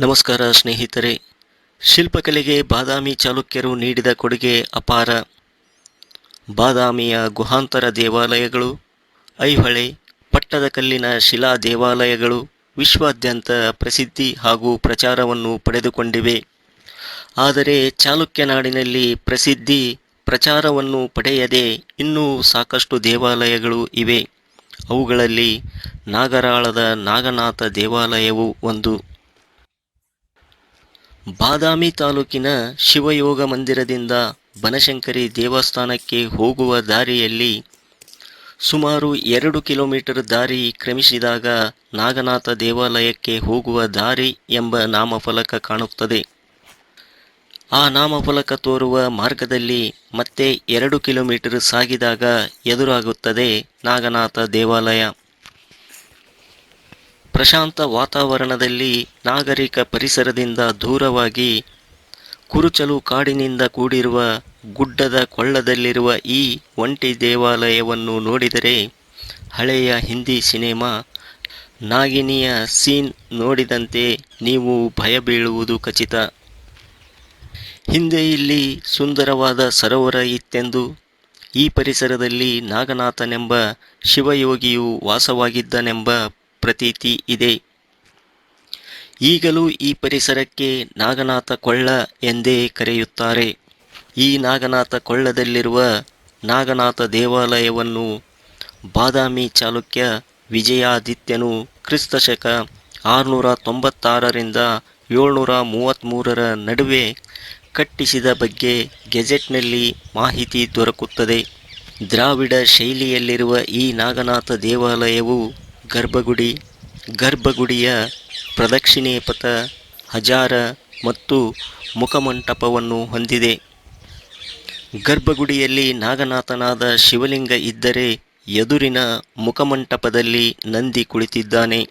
ನಮಸ್ಕಾರ ಸ್ನೇಹಿತರೆ. ಶಿಲ್ಪಕಲೆಗೆ ಬಾದಾಮಿ ಚಾಲುಕ್ಯರು ನೀಡಿದ ಕೊಡುಗೆ ಅಪಾರ. ಬಾದಾಮಿಯ ಗುಹಾಂತರ ದೇವಾಲಯಗಳು, ಐಹೊಳೆ ಪಟ್ಟದಕಲ್ಲಿನ ಶಿಲಾ ದೇವಾಲಯಗಳು ವಿಶ್ವಾದ್ಯಂತ ಪ್ರಸಿದ್ಧಿ ಹಾಗೂ ಪ್ರಚಾರವನ್ನು ಪಡೆದುಕೊಂಡಿವೆ. ಆದರೆ ಚಾಲುಕ್ಯ ನಾಡಿನಲ್ಲಿ ಪ್ರಸಿದ್ಧಿ, ಪ್ರಚಾರವನ್ನು ಪಡೆಯದೆ ಇನ್ನೂ ಸಾಕಷ್ಟು ದೇವಾಲಯಗಳು ಇವೆ. ಅವುಗಳಲ್ಲಿ ನಾಗರಾಳದ ನಾಗನಾಥ ದೇವಾಲಯವು ಒಂದು. ಬಾದಾಮಿ ತಾಲೂಕಿನ ಶಿವಯೋಗ ಮಂದಿರದಿಂದ ಬನಶಂಕರಿ ದೇವಸ್ಥಾನಕ್ಕೆ ಹೋಗುವ ದಾರಿಯಲ್ಲಿ ಸುಮಾರು ಎರಡು ಕಿಲೋಮೀಟರ್ ದಾರಿ ಕ್ರಮಿಸಿದಾಗ ನಾಗನಾಥ ದೇವಾಲಯಕ್ಕೆ ಹೋಗುವ ದಾರಿ ಎಂಬ ನಾಮಫಲಕ ಕಾಣುತ್ತದೆ. ಆ ನಾಮಫಲಕ ತೋರುವ ಮಾರ್ಗದಲ್ಲಿ ಮತ್ತೆ ಎರಡು ಕಿಲೋಮೀಟರ್ ಸಾಗಿದಾಗ ಎದುರಾಗುತ್ತದೆ ನಾಗನಾಥ ದೇವಾಲಯ. ಪ್ರಶಾಂತ ವಾತಾವರಣದಲ್ಲಿ ನಾಗರಿಕ ಪರಿಸರದಿಂದ ದೂರವಾಗಿ ಕುರುಚಲು ಕಾಡಿನಿಂದ ಕೂಡಿರುವ ಗುಡ್ಡದ ಕೊಳ್ಳದಲ್ಲಿರುವ ಈ ಒಂಟಿ ದೇವಾಲಯವನ್ನು ನೋಡಿದರೆ ಹಳೆಯ ಹಿಂದಿ ಸಿನಿಮಾ ನಾಗಿನಿಯ ಸೀನ್ ನೋಡಿದಂತೆ ನೀವು ಭಯ ಬೀಳುವುದು ಖಚಿತ. ಹಿಂದೆ ಇಲ್ಲಿ ಸುಂದರವಾದ ಸರೋವರ ಇತ್ತೆಂದು ಈ ಪರಿಸರದಲ್ಲಿ ನಾಗನಾಥನೆಂಬ ಶಿವಯೋಗಿಯು ವಾಸವಾಗಿದ್ದನೆಂಬ ಪ್ರತೀತಿ ಇದೆ. ಈಗಲೂ ಈ ಪರಿಸರಕ್ಕೆ ನಾಗನಾಥ ಕೊಳ್ಳ ಎಂದೇ ಕರೆಯುತ್ತಾರೆ. ಈ ನಾಗನಾಥ ಕೊಳ್ಳದಲ್ಲಿರುವ ನಾಗನಾಥ ದೇವಾಲಯವನ್ನು ಬಾದಾಮಿ ಚಾಲುಕ್ಯ ವಿಜಯಾದಿತ್ಯನು ಕ್ರಿಸ್ತಶಕ ಆರುನೂರ ತೊಂಬತ್ತಾರರಿಂದ ಏಳ್ನೂರ ಮೂವತ್ತ್ಮೂರರ ನಡುವೆ ಕಟ್ಟಿಸಿದ ಬಗ್ಗೆ ಗೆಜೆಟ್ನಲ್ಲಿ ಮಾಹಿತಿ ದೊರಕುತ್ತದೆ. ದ್ರಾವಿಡ ಶೈಲಿಯಲ್ಲಿರುವ ಈ ನಾಗನಾಥ ದೇವಾಲಯವು ಗರ್ಭಗುಡಿ, ಗರ್ಭಗುಡಿಯ ಪ್ರದಕ್ಷಿಣೆ ಪಥ ಹಜಾರ ಮತ್ತು ಮುಖಮಂಟಪವನ್ನು ಹೊಂದಿದೆ. ಗರ್ಭಗುಡಿಯಲ್ಲಿ ನಾಗನಾಥನಾದ ಶಿವಲಿಂಗ ಇದ್ದರೆ ಎದುರಿನ ಮುಖಮಂಟಪದಲ್ಲಿ ನಂದಿ ಕುಳಿತಿದ್ದಾನೆ.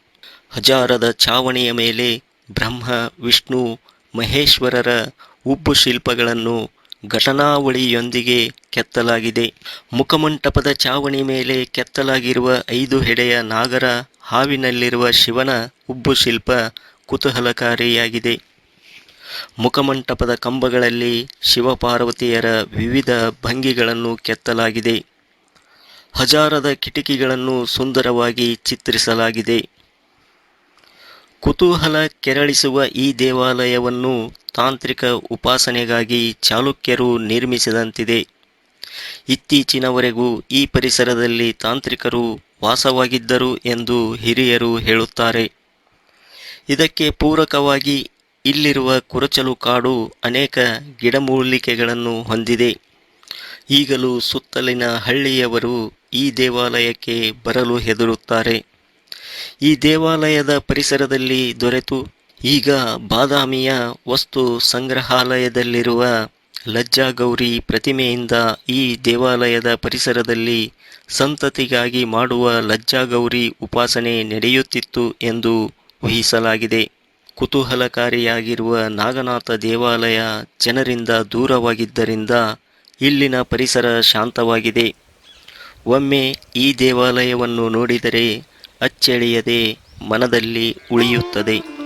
ಹಜಾರದ ಚಾವಣಿಯ ಮೇಲೆ ಬ್ರಹ್ಮ, ವಿಷ್ಣು, ಮಹೇಶ್ವರರ ಉಬ್ಬು ಶಿಲ್ಪಗಳನ್ನು ಘಟನಾವಳಿಯೊಂದಿಗೆ ಕೆತ್ತಲಾಗಿದೆ. ಮುಖಮಂಟಪದ ಚಾವಣಿ ಮೇಲೆ ಕೆತ್ತಲಾಗಿರುವ ಐದು ಹೆಡೆಯ ನಾಗರ ಹಾವಿನಲ್ಲಿರುವ ಶಿವನ ಉಬ್ಬು ಶಿಲ್ಪ ಕುತೂಹಲಕಾರಿಯಾಗಿದೆ. ಮುಖಮಂಟಪದ ಕಂಬಗಳಲ್ಲಿ ಶಿವಪಾರ್ವತಿಯರ ವಿವಿಧ ಭಂಗಿಗಳನ್ನು ಕೆತ್ತಲಾಗಿದೆ. ಹಜಾರದ ಕಿಟಕಿಗಳನ್ನು ಸುಂದರವಾಗಿ ಚಿತ್ರಿಸಲಾಗಿದೆ. ಕುತೂಹಲ ಕೆರಳಿಸುವ ಈ ದೇವಾಲಯವನ್ನು ತಾಂತ್ರಿಕ ಉಪಾಸನೆಗಾಗಿ ಚಾಲುಕ್ಯರು ನಿರ್ಮಿಸಿದಂತಿದೆ. ಇತ್ತೀಚಿನವರೆಗೂ ಈ ಪರಿಸರದಲ್ಲಿ ತಾಂತ್ರಿಕರು ವಾಸವಾಗಿದ್ದರು ಎಂದು ಹಿರಿಯರು ಹೇಳುತ್ತಾರೆ. ಇದಕ್ಕೆ ಪೂರಕವಾಗಿ ಇಲ್ಲಿರುವ ಕುರಚಲು ಕಾಡು ಅನೇಕ ಗಿಡಮೂಲಿಕೆಗಳನ್ನು ಹೊಂದಿದೆ. ಈಗಲೂ ಸುತ್ತಲಿನ ಹಳ್ಳಿಯವರು ಈ ದೇವಾಲಯಕ್ಕೆ ಬರಲು ಹೆದರುತ್ತಾರೆ. ಈ ದೇವಾಲಯದ ಪರಿಸರದಲ್ಲಿ ದೊರೆತು ಈಗ ಬಾದಾಮಿಯ ವಸ್ತು ಸಂಗ್ರಹಾಲಯದಲ್ಲಿರುವ ಲಜ್ಜಾಗೌರಿ ಪ್ರತಿಮೆಯಿಂದ ಈ ದೇವಾಲಯದ ಪರಿಸರದಲ್ಲಿ ಸಂತತಿಗಾಗಿ ಮಾಡುವ ಲಜ್ಜಾಗೌರಿ ಉಪಾಸನೆ ನಡೆಯುತ್ತಿತ್ತು ಎಂದು ಊಹಿಸಲಾಗಿದೆ. ಕುತೂಹಲಕಾರಿಯಾಗಿರುವ ನಾಗನಾಥ ದೇವಾಲಯ ಜನರಿಂದ ದೂರವಾಗಿದ್ದರಿಂದ ಇಲ್ಲಿನ ಪರಿಸರ ಶಾಂತವಾಗಿದೆ. ಒಮ್ಮೆ ಈ ದೇವಾಲಯವನ್ನು ನೋಡಿದರೆ ಅಚ್ಚಳಿಯದೆ ಮನದಲ್ಲಿ ಉಳಿಯುತ್ತದೆ.